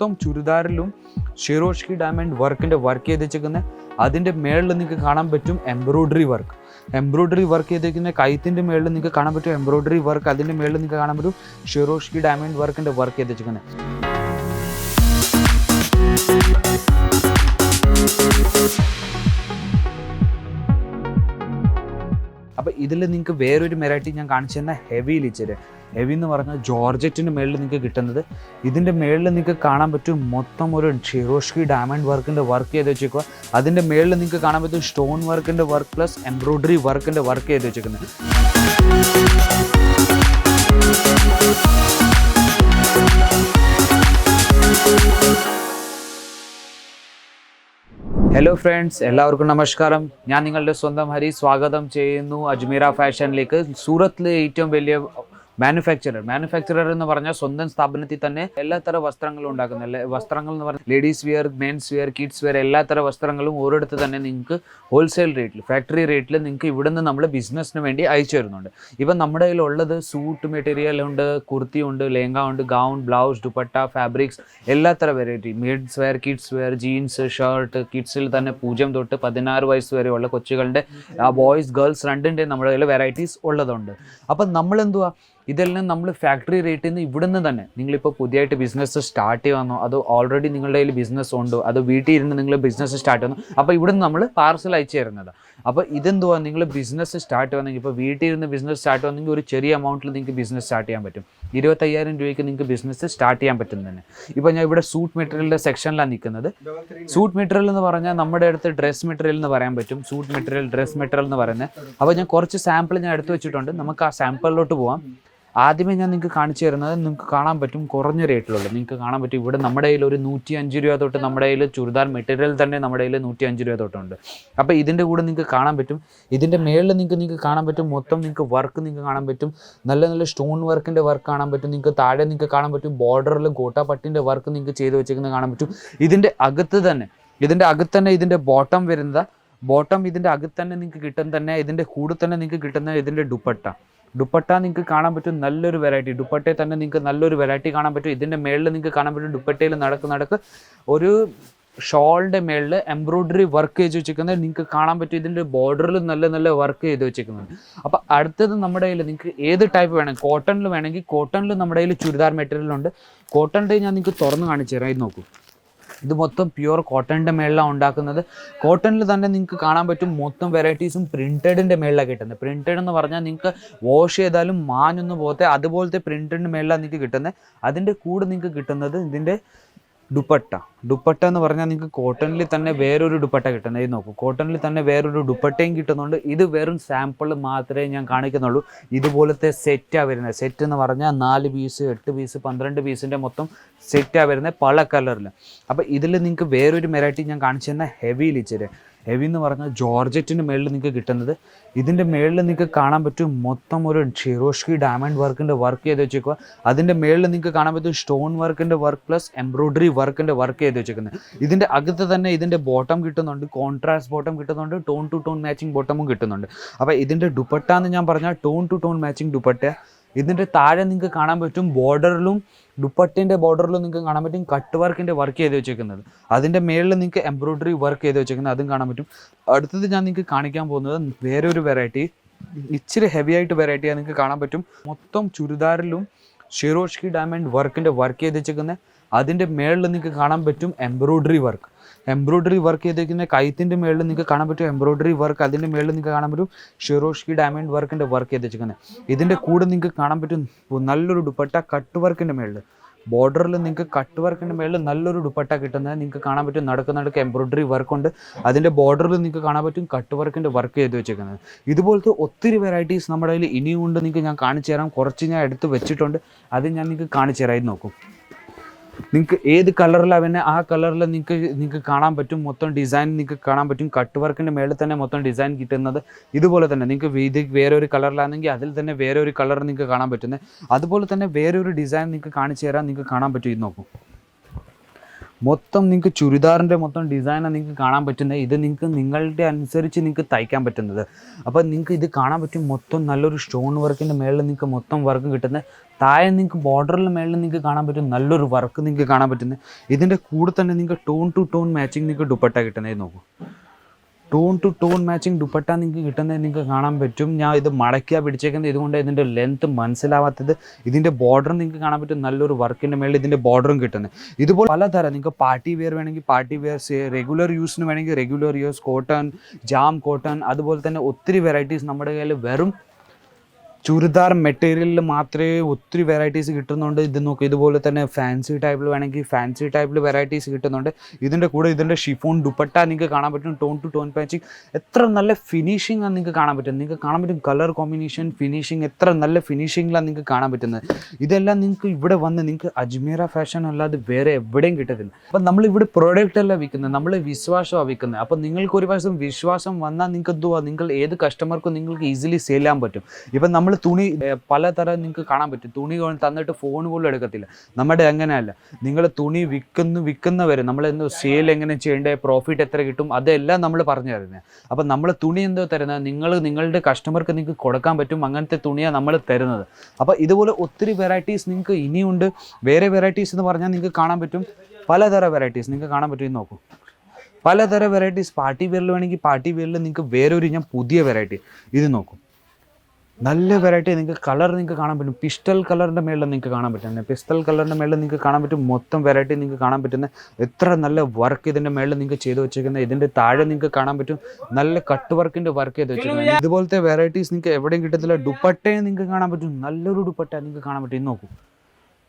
മൊത്തം ചുരിദാറിലും ഷിറോഷ്കി ഡയമണ്ട് വർക്കിന്റെ വർക്ക് ചെയ്തേക്കുന്നത് അതിന്റെ മേളിൽ നിങ്ങൾക്ക് കാണാൻ പറ്റും എംബ്രോയ്ഡറി വർക്ക്. എംബ്രോയ്ഡറി വർക്ക് ചെയ്തേക്കുന്ന കൈത്തിന്റെ മേളിൽ നിങ്ങൾക്ക് കാണാൻ പറ്റും എംബ്രോയ്ഡറി വർക്ക്. അതിന്റെ മേളിൽ നിങ്ങൾക്ക് കാണാൻ പറ്റും ഷിറോഷ്കി ഡയമണ്ട് വർക്കിന്റെ വർക്ക് ചെയ്തേക്കുന്നത് അപ്പോൾ ഇതിൽ നിങ്ങൾക്ക് വേറൊരു വെറൈറ്റി ഞാൻ കാണിച്ചു തന്ന ഹെവി ലിച്ചര് ഹെവി എന്ന് പറഞ്ഞാൽ ജോർജറ്റിന്റെ മേളിൽ നിങ്ങൾക്ക് കിട്ടുന്നത്. ഇതിന്റെ മേളിൽ നിങ്ങൾക്ക് കാണാൻ പറ്റും മൊത്തം ഒരു ഷിറോഷ്കി ഡയമണ്ട് വർക്കിന്റെ വർക്ക് ചെയ്ത് വെച്ചേക്കുക അതിന്റെ മേളിൽ നിങ്ങൾക്ക് കാണാൻ പറ്റും സ്റ്റോൺ വർക്കിന്റെ വർക്ക് പ്ലസ് എംബ്രോയ്ഡറി വർക്കിന്റെ വർക്ക് ചെയ്ത് വെച്ചേക്കുന്നത്. ഹലോ ഫ്രണ്ട്സ് എല്ലാവർക്കും നമസ്കാരം. ഞാൻ നിങ്ങളുടെ സ്വന്തം ഹരി സ്വാഗതം ചെയ്യുന്നു അജ്മീറ ഫാഷനിലേക്ക്. സൂറത്തിലെ ഏറ്റവും വലിയ മാനുഫാക്ചറർ മാനുഫാക്ചറർ എന്ന് പറഞ്ഞാൽ സ്വന്തം സ്ഥാപനത്തിൽ തന്നെ എല്ലാ എല്ലാത്തര വസ്ത്രങ്ങളും ഉണ്ടാക്കുന്ന വസ്ത്രങ്ങൾ എന്ന് പറഞ്ഞാൽ ladies wear men's wear kids wear എല്ലാ എല്ലാത്തര വസ്ത്രങ്ങളും ഓരോടത്ത് തന്നെ നിങ്ങൾക്ക് ഹോൾസെയിൽ റേറ്റിൽ ഫാക്ടറി റേറ്റിൽ നിങ്ങൾക്ക് ഇവിടുന്ന് നമ്മൾ ബിസിനസ്സിന് വേണ്ടി അയച്ചു തരുന്നുണ്ട്. ഇപ്പം നമ്മുടെ കയ്യിലുള്ളത് സൂട്ട് മെറ്റീരിയൽ ഉണ്ട് കുർത്തി ഉണ്ട് ലെഹങ്ക ഉണ്ട് ഗൗൺ ബ്ലൗസ് ദുപ്പട്ട ഫാബ്രിക്സ് എല്ലാ എല്ലാത്തര variety mids wear kids wear jeans shirt കിഡ്സിൽ തന്നെ പൂജ്യം തൊട്ട് പതിനാറ് വയസ്സ് വരെയുള്ള കൊച്ചുകളുടെ ബോയ്സ് ഗേൾസ് രണ്ടിന്റെയും നമ്മുടെ കയ്യിൽ വെറൈറ്റീസ് ഉള്ളതുണ്ട്. അപ്പം നമ്മൾ എന്തുവാ ഇതെല്ലാം നമ്മൾ ഫാക്ടറി റേറ്റിൽ നിന്ന് ഇവിടുന്ന് തന്നെ. നിങ്ങളിപ്പോൾ പുതിയതായിട്ട് ബിസിനസ് സ്റ്റാർട്ട് ചെയ്യുവാന്നോ അതോ ഓൾറെഡി നിങ്ങളുടെ കയ്യിൽ ബിസിനസ് ഉണ്ടോ അതോ വീട്ടിൽ ഇരുന്ന് നിങ്ങൾ ബിസിനസ് സ്റ്റാർട്ട് ചെയ്യുന്നു അപ്പോൾ ഇവിടുന്ന് നമ്മൾ പാർസൽ അയച്ചു തരുന്നത്. അപ്പോൾ ഇതെന്തുവാ നിങ്ങൾ ബിസിനസ് സ്റ്റാർട്ട് ചെയ്യുന്നെങ്കിൽ ഇപ്പോൾ വീട്ടിൽ ഇരുന്ന് ബിസിനസ് സ്റ്റാർട്ട് ചെയ്യുന്നെങ്കിൽ ഒരു ചെറിയ എമൗണ്ടിൽ നിങ്ങൾക്ക് ബിസിനസ് സ്റ്റാർട്ട് ചെയ്യാൻ പറ്റും. ഇരുപത്തയ്യായിരം രൂപയ്ക്ക് നിങ്ങൾക്ക് ബിസിനസ് സ്റ്റാർട്ട് ചെയ്യാൻ പറ്റും തന്നെ. ഇപ്പോൾ ഞാൻ ഇവിടെ സൂട്ട് മെറ്റീരിയലിന്റെ സെക്ഷനിലാണ് നിൽക്കുന്നത് സൂട്ട് മെറ്റീരിയൽ എന്ന് പറഞ്ഞാൽ നമ്മുടെ അടുത്ത് ഡ്രസ് മെറ്റീരിയൽ എന്ന് പറയാൻ പറ്റും. സൂട്ട് മെറ്റീരിയൽ ഡ്രസ് മെറ്റീരിയൽ എന്ന് പറയുന്നത്. അപ്പോൾ ഞാൻ കുറച്ച് സാമ്പിൾ ഞാൻ എടുത്തു വെച്ചിട്ടുണ്ട്. നമുക്ക് ആ സാമ്പിളിലോട്ട് പോവാം. ആദ്യമേ ഞാൻ നിങ്ങൾക്ക് കാണിച്ചു തരുന്നത് നിങ്ങൾക്ക് കാണാൻ പറ്റും കുറഞ്ഞ റേറ്റിലുള്ളത് നിങ്ങൾക്ക് കാണാൻ പറ്റും ഇവിടെ നമ്മുടെ കയ്യിൽ ഒരു നൂറ്റി അഞ്ച് രൂപ തൊട്ട് നമ്മുടെ കയ്യിൽ ചുരിദാർ മെറ്റീരിയൽ തന്നെ നമ്മുടെ കയ്യിൽ നൂറ്റി അഞ്ച് രൂപ തൊട്ടുണ്ട്. അപ്പോൾ ഇതിന്റെ കൂടെ നിങ്ങൾക്ക് കാണാൻ പറ്റും. ഇതിന്റെ മേളിൽ നിങ്ങൾക്ക് നിങ്ങൾക്ക് കാണാൻ പറ്റും. മൊത്തം നിങ്ങൾക്ക് വർക്ക് നിങ്ങൾക്ക് കാണാൻ പറ്റും. നല്ല നല്ല സ്റ്റോൺ വർക്കിന്റെ വർക്ക് കാണാൻ പറ്റും. നിങ്ങൾക്ക് താഴെ നിങ്ങൾക്ക് കാണാൻ പറ്റും. ബോർഡറിൽ ഗോട്ടാപ്പട്ടിന്റെ വർക്ക് നിങ്ങൾക്ക് ചെയ്ത് വെച്ചേക്കുന്നത് കാണാൻ പറ്റും. ഇതിന്റെ അകത്ത് തന്നെ ഇതിന്റെ അകത്ത് തന്നെ ഇതിന്റെ ബോട്ടം വരുന്നത്. ബോട്ടം ഇതിന്റെ അകത്ത് തന്നെ നിങ്ങൾക്ക് കിട്ടുന്ന തന്നെ ഇതിന്റെ കൂടെ തന്നെ നിങ്ങൾക്ക് കിട്ടുന്ന ഇതിന്റെ ദുപ്പട്ട. ദുപ്പട്ട നിങ്ങൾക്ക് കാണാൻ പറ്റും നല്ലൊരു വെറൈറ്റി ദുപ്പട്ടയിൽ തന്നെ നിങ്ങൾക്ക് നല്ലൊരു വെറൈറ്റി കാണാൻ പറ്റും. ഇതിന്റെ മേളിൽ നിങ്ങൾക്ക് കാണാൻ പറ്റും ദുപ്പട്ടയിൽ നടക്ക് നടക്ക് ഒരു ഷോളിന്റെ മേളിൽ എംബ്രോയ്ഡറി വർക്ക് ചെയ്ത് വെച്ചിരിക്കുന്നത് നിങ്ങൾക്ക് കാണാൻ പറ്റും. ഇതിന്റെ ബോർഡറിൽ നല്ല നല്ല വർക്ക് ചെയ്ത് വെച്ചിരിക്കുന്നത് അപ്പോൾ അടുത്തത് നമ്മുടെ കയ്യിൽ നിങ്ങൾക്ക് ഏത് ടൈപ്പ് വേണം കോട്ടണിൽ വേണമെങ്കിൽ കോട്ടണിൽ നമ്മുടെ കയ്യിൽ ചുരിദാർ മെറ്റീരിയൽ ഉണ്ട്. കോട്ടണിന്റെ ഞാൻ നിങ്ങൾക്ക് തുറന്ന് കാണിച്ചു തരാം. ഇത് നോക്കൂ. ഇത് മൊത്തം പ്യുവർ കോട്ടണിന്റെ മേളിലാണ് ഉണ്ടാക്കുന്നത്. കോട്ടണിൽ തന്നെ നിങ്ങൾക്ക് കാണാൻ പറ്റും മൊത്തം വെറൈറ്റീസും പ്രിന്റഡിന്റെ മേളിലാണ് കിട്ടുന്നത്. പ്രിന്റഡ് എന്ന് പറഞ്ഞാൽ നിങ്ങൾക്ക് വാഷ് ചെയ്താലും മാഞ്ഞൊന്നും പോകത്തെ അതുപോലത്തെ പ്രിന്റഡിന്റെ മേളിലാണ് നിങ്ങൾക്ക് കിട്ടുന്നത്. അതിന്റെ കൂടെ നിങ്ങൾക്ക് കിട്ടുന്നത് ഇതിന്റെ ദുപ്പട്ട. ദുപ്പട്ട എന്ന് പറഞ്ഞാൽ നിങ്ങൾക്ക് കോട്ടണിൽ തന്നെ വേറൊരു ദുപ്പട്ട കിട്ടുന്നത്. ഇത് നോക്കൂ. കോട്ടണിൽ തന്നെ വേറൊരു ദുപ്പട്ടയും കിട്ടുന്നുണ്ട്. ഇത് വെറും സാമ്പിൾ മാത്രമേ ഞാൻ കാണിക്കുന്നുള്ളൂ. ഇതുപോലത്തെ സെറ്റാണ് വരുന്നത്. സെറ്റ് എന്ന് പറഞ്ഞാൽ നാല് പീസ് എട്ട് പീസ് പന്ത്രണ്ട് പീസിന്റെ മൊത്തം സെറ്റാണ് വരുന്നത് പല കളറിൽ അപ്പോൾ ഇതിൽ നിങ്ങൾക്ക് വേറൊരു വെറൈറ്റി ഞാൻ കാണിച്ചു തന്നെ ഹെവി ലിച്ചര് ഹെവി എന്ന് പറഞ്ഞാൽ ജോർജറ്റിന്റെ മേളിൽ നിങ്ങൾക്ക് കിട്ടുന്നത്. ഇതിന്റെ മേളിൽ നിങ്ങൾക്ക് കാണാൻ പറ്റും മൊത്തം ഒരു ഷിറോഷ്കി ഡയമണ്ട് വർക്കിന്റെ വർക്ക് ചെയ്ത് വെച്ചേക്കുക അതിന്റെ മേളിൽ നിങ്ങൾക്ക് കാണാൻ പറ്റും സ്റ്റോൺ വർക്കിന്റെ വർക്ക് പ്ലസ് എംബ്രോയ്ഡറി വർക്കിന്റെ വർക്ക് ചെയ്ത് വെച്ചേക്കുന്നത്. ഇതിന്റെ അകത്ത് തന്നെ ഇതിന്റെ ബോട്ടം കിട്ടുന്നുണ്ട് കോൺട്രാസ്റ്റ് ബോട്ടം കിട്ടുന്നുണ്ട് ടോൺ ടു ടോൺ മാച്ചിങ് ബോട്ടമും കിട്ടുന്നുണ്ട്. അപ്പോൾ ഇതിന്റെ ദുപ്പട്ട എന്ന് ഞാൻ പറഞ്ഞാൽ tone to tone matching dupatta ഇതിന്റെ താഴെ നിങ്ങൾക്ക് കാണാൻ പറ്റും ബോർഡറിലും ദുപ്പട്ടിന്റെ ബോർഡറിലും നിങ്ങൾക്ക് കാണാൻ പറ്റും കട്ട് വർക്കിന്റെ വർക്ക് ചെയ്ത് വെച്ചേക്കുന്നത്. അതിന്റെ മേളിൽ നിങ്ങൾക്ക് എംബ്രോയ്ഡറി വർക്ക് ചെയ്ത് വെച്ചേക്കുന്നത് അതും കാണാൻ പറ്റും. അടുത്തത് ഞാൻ നിങ്ങൾക്ക് കാണിക്കാൻ പോകുന്നത് വേറെ ഒരു വെറൈറ്റി ഇച്ചിരി ഹെവി ആയിട്ട് വെറൈറ്റിയാണ് നിങ്ങൾക്ക് കാണാൻ പറ്റും. മൊത്തം ചുരിദാറിലും ഷിറോഷ്കി ഡയമണ്ട് വർക്കിന്റെ വർക്ക് ചെയ്ത് വെച്ചേക്കുന്നത് അതിന്റെ മേളിൽ നിങ്ങൾക്ക് കാണാൻ പറ്റും എംബ്രോയ്ഡറി വർക്ക്. എംബ്രോയ്ഡറി വർക്ക് ചെയ്തിരിക്കുന്ന കൈത്തിന്റെ മേളിൽ നിങ്ങൾക്ക് കാണാൻ പറ്റും എംബ്രോയ്ഡറി വർക്ക് അതിന്റെ മേളിൽ നിങ്ങൾക്ക് കാണാൻ പറ്റും ഷിറോഷ്കി ഡയമണ്ട് വർക്കിന്റെ വർക്ക് ചെയ്ത് വെച്ചിരിക്കുന്നത് ഇതിന്റെ കൂടെ നിങ്ങൾക്ക് കാണാൻ പറ്റും നല്ലൊരു ദുപ്പട്ട കട്ട് വർക്കിന്റെ മേളിൽ ബോർഡറിൽ നിങ്ങൾക്ക് കട്ട് വർക്കിന്റെ മേളിൽ നല്ലൊരു ദുപ്പട്ട കിട്ടുന്നത് നിങ്ങൾക്ക് കാണാൻ പറ്റും. നടക്കുന്ന നടക്ക് എംബ്രോയ്ഡറി വർക്ക് ഉണ്ട്. അതിന്റെ ബോർഡറിൽ നിങ്ങൾക്ക് കാണാൻ പറ്റും കട്ട് വർക്കിന്റെ വർക്ക് ചെയ്ത് വെച്ചേക്കുന്നത്. ഇതുപോലത്തെ ഒത്തിരി വെറൈറ്റീസ് നമ്മുടെ കയ്യിൽ ഇനിയും ഉണ്ട്. നിങ്ങൾക്ക് ഞാൻ കാണിച്ചു തരാം കുറച്ച് ഞാൻ എടുത്ത് വെച്ചിട്ടുണ്ട്. അത് ഞാൻ നിങ്ങൾക്ക് കാണിച്ചു തരാം നോക്കും. നിങ്ങൾക്ക് ഏത് കളറിലാണ് പിന്നെ ആ കളറിൽ നിങ്ങൾക്ക് നിങ്ങൾക്ക് കാണാൻ പറ്റും. മൊത്തം ഡിസൈൻ നിങ്ങൾക്ക് കാണാൻ പറ്റും. കട്ട് വർക്കിന്റെ മേളിൽ തന്നെ മൊത്തം ഡിസൈൻ കിട്ടുന്നത് ഇതുപോലെ തന്നെ. നിങ്ങൾക്ക് ഇത് വേറെ ഒരു കളറിലാണെങ്കിൽ അതിൽ തന്നെ വേറെ ഒരു കളർ നിങ്ങൾക്ക് കാണാൻ പറ്റുന്നത്. അതുപോലെ തന്നെ വേറെ ഒരു ഡിസൈൻ നിങ്ങൾക്ക് കാണിച്ചു തരാൻ നിങ്ങൾക്ക് കാണാൻ പറ്റും. ഇത് നോക്കും. മൊത്തം നിങ്ങൾക്ക് ചുരിദാറിന്റെ മൊത്തം ഡിസൈനാണ് നിങ്ങൾക്ക് കാണാൻ പറ്റുന്നത് ഇത് നിങ്ങൾക്ക് നിങ്ങളുടെ അനുസരിച്ച് നിങ്ങൾക്ക് തയ്ക്കാൻ പറ്റുന്നത്. അപ്പോൾ നിങ്ങൾക്ക് ഇത് കാണാൻ പറ്റും മൊത്തം നല്ലൊരു സ്റ്റോൺ വർക്കിന്റെ മേളിൽ നിങ്ങൾക്ക് മൊത്തം വർക്ക് കിട്ടുന്നത്. താഴെ നിങ്ങൾക്ക് ബോർഡറിന്റെ മേളിൽ നിങ്ങൾക്ക് കാണാൻ പറ്റും നല്ലൊരു വർക്ക് നിങ്ങൾക്ക് കാണാൻ പറ്റുന്നത്. ഇതിന്റെ കൂടെ തന്നെ നിങ്ങൾക്ക് ടോൺ ടു ടോൺ മാച്ചിങ് നിങ്ങൾക്ക് ദുപ്പട്ട കിട്ടുന്നത് നോക്കൂ. Tone to tone matching dupatta നിങ്ങൾക്ക് കിട്ടുന്നത് നിങ്ങൾക്ക് കാണാൻ പറ്റും ഞാൻ ഇത് മടക്കിയാ പിടിച്ചേക്കുന്നത് ഇതുകൊണ്ട് ഇതിന്റെ ലെങ്ത് മനസ്സിലാവാത്തത് ഇതിന്റെ ബോർഡർ നിങ്ങൾക്ക് കാണാൻ പറ്റും നല്ലൊരു വർക്കിന്റെ മേളിൽ ഇതിന്റെ ബോർഡറും കിട്ടുന്നത് ഇതുപോലെ പലതരം നിങ്ങൾക്ക് പാർട്ടി വെയർ വേണമെങ്കിൽ പാർട്ടി വെയർ റെഗുലർ യൂസിന് വേണമെങ്കിൽ regular use cotton jam cotton അതുപോലെ തന്നെ ഒത്തിരി വെറൈറ്റീസ് നമ്മുടെ കയ്യിൽ വെറും ചുരിദാർ മെറ്റീരിയലിൽ മാത്രമേ ഒത്തിരി വെറൈറ്റീസ് കിട്ടുന്നുണ്ട്. ഇത് നോക്കുക ഇതുപോലെ തന്നെ ഫാൻസി ടൈപ്പിൽ വേണമെങ്കിൽ ഫാൻസി ടൈപ്പിൽ വെറൈറ്റീസ് കിട്ടുന്നുണ്ട്. ഇതിന്റെ കൂടെ ഇതിന്റെ ഷിഫോൺ ദുപ്പട്ട നിങ്ങൾക്ക് കാണാൻ പറ്റും. ടോൺ ടു ടോൺ പാച്ചിങ് എത്ര നല്ല ഫിനിഷിംഗ് ആണ് നിങ്ങൾക്ക് കാണാൻ പറ്റും നിങ്ങൾക്ക് കാണാൻ പറ്റും കളർ കോമ്പിനേഷൻ ഫിനിഷിംഗ് എത്ര നല്ല ഫിനിഷിങ്ങിലാണ് നിങ്ങൾക്ക് കാണാൻ പറ്റുന്നത്. ഇതെല്ലാം നിങ്ങൾക്ക് ഇവിടെ വന്ന് നിങ്ങൾക്ക് അജ്മീറ ഫാഷൻ അല്ലാതെ വേറെ എവിടെയും കിട്ടത്തില്ല. അപ്പം നമ്മൾ ഇവിടെ പ്രോഡക്റ്റ് അല്ല വിൽക്കുന്നത്. നമ്മൾ വിശ്വാസമാണ് വിൽക്കുന്നത്. അപ്പം നിങ്ങൾക്ക് ഒരു പ്രാവശ്യം വിശ്വാസം വന്നാൽ നിങ്ങൾക്ക് എന്തുവാ? നിങ്ങൾ ഏത് കസ്റ്റമർക്കും നിങ്ങൾക്ക് ഈസിലി സെയിൽ ചെയ്യാൻ പറ്റും. ഇപ്പം നമ്മൾ തുണി പലതരം നിങ്ങൾക്ക് കാണാൻ പറ്റും. തുണി തന്നിട്ട് ഫോൺ പോലും എടുക്കത്തില്ല. നമ്മുടെ അങ്ങനെയല്ല. നിങ്ങൾ തുണി വിൽക്കുന്നു വിൽക്കുന്നവരെ നമ്മൾ എന്തോ സെയിൽ എങ്ങനെ ചെയ്യേണ്ടത് പ്രോഫിറ്റ് എത്ര കിട്ടും അതെല്ലാം നമ്മൾ പറഞ്ഞു തരുന്നത് അപ്പം നമ്മൾ തുണി എന്തോ തരുന്നത് നിങ്ങൾ നിങ്ങളുടെ കസ്റ്റമർക്ക് നിങ്ങൾക്ക് കൊടുക്കാൻ പറ്റും അങ്ങനത്തെ തുണിയാണ് നമ്മൾ തരുന്നത്. അപ്പോൾ ഇതുപോലെ ഒത്തിരി വെറൈറ്റീസ് നിങ്ങൾക്ക് ഇനിയുണ്ട്. വേറെ വെറൈറ്റീസ് എന്ന് പറഞ്ഞാൽ നിങ്ങൾക്ക് കാണാൻ പറ്റും. പലതരം വെറൈറ്റീസ് നിങ്ങൾക്ക് കാണാൻ പറ്റും. നോക്കൂ. പലതരം വെറൈറ്റീസ് പാർട്ടി വെയറിൽ വേണമെങ്കിൽ പാർട്ടി വെയറിൽ നിങ്ങൾക്ക് വേറൊരു ഞാൻ പുതിയ വെറൈറ്റി ഇത് നോക്കും. നല്ല വെറൈറ്റി നിങ്ങൾക്ക് കളർ നിങ്ങൾക്ക് കാണാൻ പറ്റും. പിസ്റ്റൽ കളറിന്റെ മേളിൽ നിങ്ങൾക്ക് കാണാൻ പറ്റുന്നത് പിസ്റ്റൽ കളറിന്റെ മേളിൽ നിങ്ങൾക്ക് കാണാൻ പറ്റും. മൊത്തം വെറൈറ്റി നിങ്ങൾക്ക് കാണാൻ പറ്റുന്ന എത്ര നല്ല വർക്ക് ഇതിന്റെ മേളിൽ നിങ്ങൾക്ക് ചെയ്ത് വെച്ചിരിക്കുന്ന ഇതിന്റെ താഴെ നിങ്ങൾക്ക് കാണാൻ പറ്റും. നല്ല കട്ട് വർക്കിന്റെ വർക്ക് ചെയ്ത് വെച്ചിരിക്കുന്നത്. ഇതുപോലത്തെ വെറൈറ്റീസ് നിങ്ങൾക്ക് എവിടെയും കിട്ടത്തില്ല. ദുപ്പട്ടയും നിങ്ങൾക്ക് കാണാൻ പറ്റും. നല്ലൊരു ദുപ്പട്ട നിങ്ങൾക്ക് കാണാൻ പറ്റും. നോക്കൂ.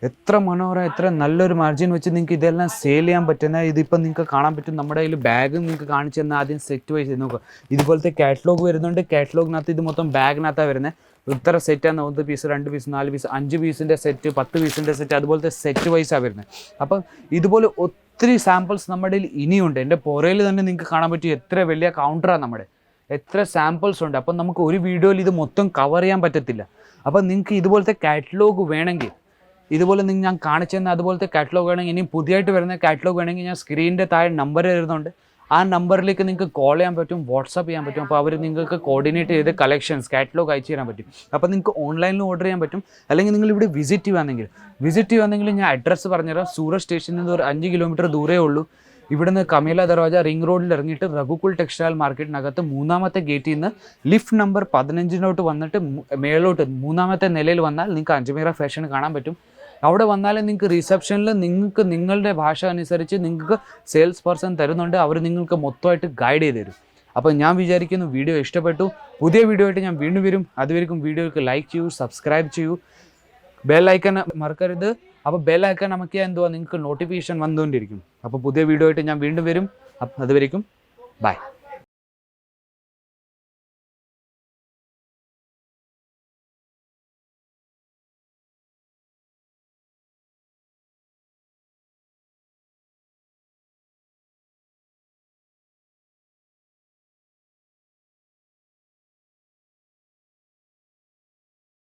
എത്ര മനോഹരം എത്ര നല്ലൊരു മാർജിൻ വെച്ച് നിങ്ങൾക്ക് ഇതെല്ലാം സെയിൽ ചെയ്യാൻ പറ്റുന്ന ഇതിപ്പോൾ നിങ്ങൾക്ക് കാണാൻ പറ്റും നമ്മുടെ കയ്യിൽ ബാഗ് നിങ്ങൾക്ക് കാണിച്ചു തന്നാൽ ആദ്യം സെറ്റ് വൈസ് നോക്കുക. ഇതുപോലത്തെ കാറ്റലോഗ് വരുന്നുണ്ട്. കാറ്റലോഗിനകത്ത് ഇത് മൊത്തം ബാഗിനകത്താണ് വരുന്നത്. ഇത്ര സെറ്റാണ് ഒന്ന് പീസ് രണ്ട് പീസ് നാല് പീസ് അഞ്ച് പീസിന്റെ സെറ്റ് പത്ത് പീസിന്റെ സെറ്റ് അതുപോലത്തെ സെറ്റ് വൈസാണ് വരുന്നത്. അപ്പം ഇതുപോലെ ഒത്തിരി സാമ്പിൾസ് നമ്മുടെ ഇനിയുണ്ട്. എന്റെ പുറയിൽ തന്നെ നിങ്ങൾക്ക് കാണാൻ പറ്റും എത്ര വലിയ കൗണ്ടറാണ് നമ്മുടെ. എത്ര സാമ്പിൾസ് ഉണ്ട്. അപ്പം നമുക്ക് ഒരു വീഡിയോയിൽ ഇത് മൊത്തം കവർ ചെയ്യാൻ പറ്റത്തില്ല. അപ്പം നിങ്ങൾക്ക് ഇതുപോലത്തെ കാറ്റലോഗ് വേണമെങ്കിൽ ഇതുപോലെ നിങ്ങൾ ഞാൻ കാണിച്ചു തന്നെ അതുപോലത്തെ കാറ്റലോഗ് വേണമെങ്കിൽ ഇനിയും പുതിയതായിട്ട് വരുന്ന കാറ്റലോഗ് വേണമെങ്കിൽ ഞാൻ സ്ക്രീനിന്റെ താഴെ നമ്പർ എഴുതുന്നുണ്ട്. ആ നമ്പറിലേക്ക് നിങ്ങൾക്ക് കോൾ ചെയ്യാൻ പറ്റും വാട്സപ്പ് ചെയ്യാൻ പറ്റും. അപ്പോൾ അവർ നിങ്ങൾക്ക് കോർഡിനേറ്റ് ചെയ്ത് കളക്ഷൻസ് കാറ്റലോഗ് അയച്ചു തരാൻ പറ്റും. അപ്പോൾ നിങ്ങൾക്ക് ഓൺലൈനിൽ ഓർഡർ ചെയ്യാൻ പറ്റും. അല്ലെങ്കിൽ നിങ്ങൾ ഇവിടെ വിസിറ്റ് ചെയ്യുകയാണെങ്കിൽ വിസിറ്റ് ചെയ്യുകയാണെങ്കിൽ ഞാൻ അഡ്രസ്സ് പറഞ്ഞുതരാം. സൂറത്ത് സ്റ്റേഷനിൽ നിന്ന് ഒരു അഞ്ച് കിലോമീറ്റർ ദൂരേ ഉള്ളൂ. ഇവിടുന്ന് കമേല ദർവാജ റിംഗ് റോഡിൽ ഇറങ്ങിയിട്ട് റഘുക്കുൾ ടെക്സ്റ്റൈൽ മാർക്കറ്റിനകത്ത് മൂന്നാമത്തെ ഗേറ്റിൽ നിന്ന് ലിഫ്റ്റ് നമ്പർ പതിനഞ്ചിനോട്ട് വന്നിട്ട് മേളോട്ട് മൂന്നാമത്തെ നിലയിൽ വന്നാൽ നിങ്ങൾക്ക് അജ്മീറ ഫാഷൻ കാണാൻ പറ്റും. അവിടെ വന്നാൽ നിങ്ങൾക്ക് റിസപ്ഷനിൽ നിങ്ങൾക്ക് നിങ്ങളുടെ ഭാഷ അനുസരിച്ച് നിങ്ങൾക്ക് സെയിൽസ് പേഴ്സൺ തരുന്നുണ്ട്. അവർ നിങ്ങൾക്ക് മൊത്തമായിട്ട് ഗൈഡ് ചെയ്ത് തരും. അപ്പോൾ ഞാൻ വിചാരിക്കുന്നു വീഡിയോ ഇഷ്ടപ്പെട്ടു. പുതിയ വീഡിയോ ആയിട്ട് ഞാൻ വീണ്ടും വരും. അതുവരെയും വീഡിയോക്ക് ലൈക്ക് ചെയ്യൂ സബ്സ്ക്രൈബ് ചെയ്യൂ. ബെൽ ഐക്കൺ മറക്കരുത്. അപ്പോൾ ബെൽ ഐക്കൺ നമുക്ക് എന്തുവാ? നിങ്ങൾക്ക് നോട്ടിഫിക്കേഷൻ വന്നുകൊണ്ടിരിക്കും. അപ്പോൾ പുതിയ വീഡിയോ ആയിട്ട് ഞാൻ വീണ്ടും വരും. അതുവരെയും ബൈ